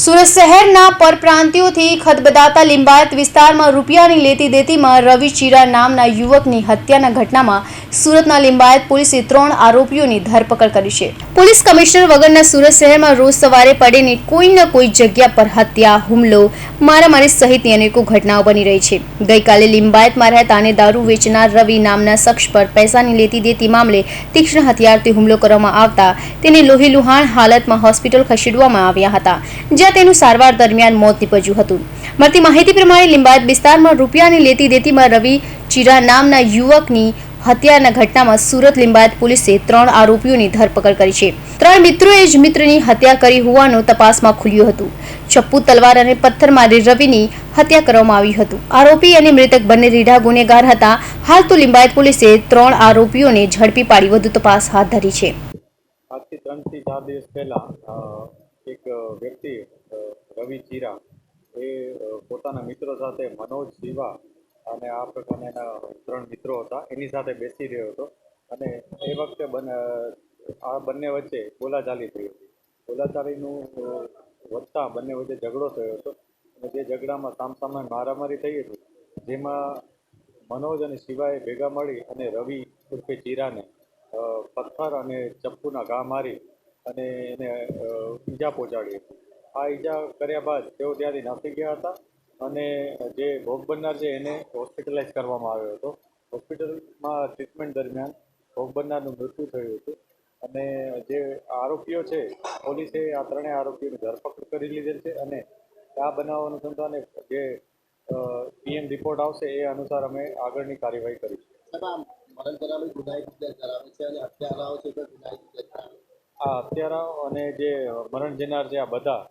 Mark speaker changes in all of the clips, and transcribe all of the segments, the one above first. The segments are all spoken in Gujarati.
Speaker 1: સુરત શહેરના પરપ્રાંતિયોથી ખદબદાતા લિંબાયત વિસ્તારમાં રૂપિયાની લેતી દેતીમાં રવિ ચીરા નામના યુવકની હત્યાના ઘટનામાં સુરતના લિંબાયત પોલીસે ત્રણ આરોપીઓની ધરપકડ કરી છે. પોલીસ કમિશનર વગરના સુરત શહેરમાં રોજ સવારે પડેની કોઈ ન કોઈ જગ્યા પર હત્યા, હુમલો, મારામારી સહિતની અનેકો ઘટનાઓ બની રહી છે. ગઈકાલે લિંબાયતમાં રહેતા અને દારૂ વેચનાર રવિ નામના શખ્સ પર પૈસાની લેતી દેતી મામલે તીક્ષ્ણ હથિયારથી હુમલો કરવામાં આવતા તેને લોહી લુહાણ હાલતમાં હોસ્પિટલ ખસેડવામાં આવ્યા હતા, જ્યાં તેનું સારવાર દરમિયાન મોત નીપજ્યું હતું. મળતી માહિતી પ્રમાણે લિંબાયત વિસ્તારમાં રૂપિયાની લેતી દેતીમાં રવિ ચીરા નામના યુવકની હત્યાના ઘટનામાં સુરત લિંબાયત પોલીસે ત્રણ આરોપીઓની ધરપકડ કરી છે. ત્રણ મિત્રોએ જ મિત્રની હત્યા કરી હોવાનું તપાસમાં ખુલ્યું હતું. ચપ્પુ, તલવાર અને પથ્થર મારી રવિની હત્યા કરવામાં આવી હતું. આરોપી અને મૃતક બંને રીઢા ગુનેગાર હતા. હાલ તો લિંબાયત પોલીસે ત્રણ આરોપીઓને ઝડપી પાડી વધુ તપાસ હાથ ધરી છે.
Speaker 2: આજથી ત્રણથી ચાર દિવસ પહેલાં એક વ્યક્તિ રવિ ચીરા, એ પોતાના મિત્રો સાથે મનોજ શિવા અને આ પ્રકારના એના ત્રણ મિત્રો હતા. એની સાથે બેસી રહ્યો હતો. અને એ વખતે આ બંને વચ્ચે બોલાચાલી થઈ હતી. બોલાચાલીનું વધતા બંને વચ્ચે ઝઘડો થયો હતો. અને જે ઝઘડામાં સામસામે મારામારી થઈ હતી, જેમાં મનોજ અને શિવાએ ભેગા મળી અને રવિ ઉર્ફે ચીરાને પથ્થર અને ચપ્પુના ઘા મારી અને એને ઈજા પહોંચાડી હતી. આ ઈજા કર્યા બાદ તેઓ ત્યાંથી નાસી ગયા હતા. અને જે ભોગ બનનાર છે એને હોસ્પિટલાઇઝ કરવામાં આવ્યો હતો. હોસ્પિટલમાં ટ્રીટમેન્ટ દરમિયાન ભોગ બનનારનું મૃત્યુ થયું હતું અને જે આરોપીઓ છે પોલીસે આ ત્રણેય આરોપીઓની ધરપકડ કરી લીધેલ છે અને આ બનાવ અનુસંધાને જે પીએમ રિપોર્ટ આવશે એ અનુસાર અમે આગળની કાર્યવાહી કરીશું.
Speaker 3: આ હત્યારાઓ
Speaker 2: અને જે મરણ જનાર છે આ બધા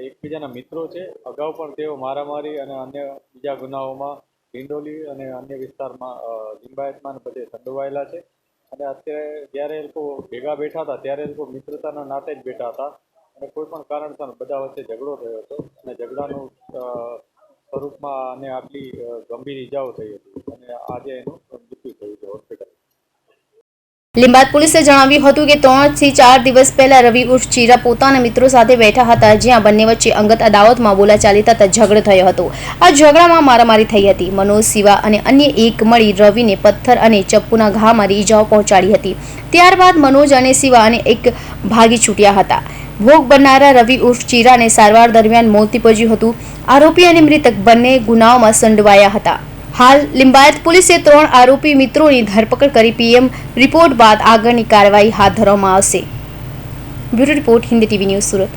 Speaker 2: એકબીજાના મિત્રો છે. અગાઉ પણ તેઓ મારામારી અને અન્ય બીજા ગુનાઓમાં ડિંડોલી અને અન્ય વિસ્તારમાં લિંબાયતમાં બધે સંડોવાયેલા છે. અને અત્યારે જ્યારે એ લોકો ભેગા બેઠા હતા, ત્યારે એ લોકો મિત્રતાના નાતે જ બેઠા હતા. અને કોઈ પણ કારણસર બધા વચ્ચે ઝઘડો થયો હતો. અને ઝઘડાનું સ્વરૂપમાં અને આટલી ગંભીર ઈજાઓ થઈ હતી. અને આજે એનું મૃત્યુ થયું છે હોસ્પિટલ
Speaker 1: લિંબાયત પોલીસે જણાવ્યું હતું કે ત્રણથી ચાર દિવસ પહેલા રવિ ઉર્ફ ચીરા પોતાના મિત્રો સાથે બેઠા હતા, જ્યાં બંને વચ્ચે અંગત અદાવતમાં બોલાચાલી થતા ઝઘડો થયો હતો. આ ઝઘડામાં મારામારી થઈ હતી. મનોજ, શિવા અને અન્ય એક મળી રવિને પથ્થર અને ચપ્પુના ઘા મારી ઈજાઓ પહોંચાડી હતી. ત્યારબાદ મનોજ અને સિવા અને એક ભાગી છૂટ્યા હતા. ભોગ બનનારા રવિ ઉર્ફ ચીરાને સારવાર દરમિયાન મોત નીપજ્યું હતું. આરોપી અને મૃતક બંને ગુનાઓમાં સંડવાયા હતા. હાલ લિંબાયત પોલીસે ત્રણ આરોપી મિત્રોની ધરપકડ કરી પીએમ રિપોર્ટ બાદ આગળની કાર્યવાહી હાથ ધરવામાં આવશે. Bureau report, Hindi TV news Surat.